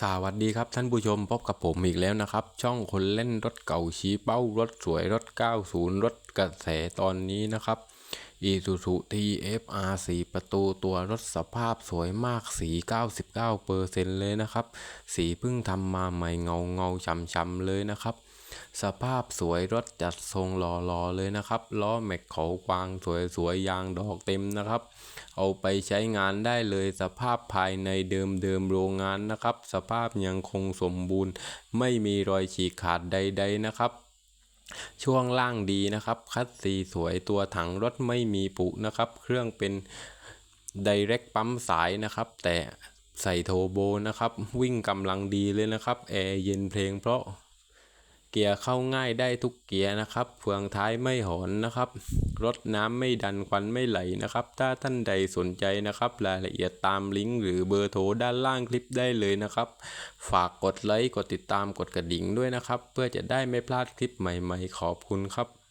สวัสดีครับท่านผู้ชมพบกับผมอีกแล้วนะครับ ช่องคนเล่นรถเก่าชี้เป้ารถสวยรถ 90 รถกระแสตอนนี้นะครับ Isuzu TFR 4 ประตูตัวรถสภาพสวยมากสี 99%เเลยนะครับ สีเพิ่งทำมาใหม่เงาเงาช้ำๆเลยนะครับ สภาพสวยรถจัดทรงหล่อๆเลยนะครับ ล้อแม็กเขากวางสวยๆยางดอกเต็มนะครับ เอาไปใช้งานได้เลยสภาพภายในเดิมๆโรงงานนะครับ สภาพยังคงสมบูรณ์ ไม่มีรอยฉีกขาดใด ๆนะครับ ช่วงล่างดีนะครับ คัดสีสวยตัวถังรถไม่มีปุนะครับ เครื่องเป็น Direct ปั๊มสายนะครับ แต่ใส่โทโบนะครับ วิ่งกำลังดีเลยนะครับ แอร์เย็นเพลงเพราะ เกียร์เข้าง่ายได้ทุกเกียร์นะครับเฟืองท้ายไม่หอนนะครับ รถน้ำไม่ดันควันไม่ไหลนะครับ ถ้าท่านใดสนใจนะครับ รายละเอียดตามลิงก์หรือเบอร์โทรด้านล่างคลิปได้เลยนะครับ ฝากกดไลค์กดติดตามกดกระดิ่งด้วยนะครับ เพื่อจะได้ไม่พลาดคลิปใหม่ ๆ ขอบคุณครับ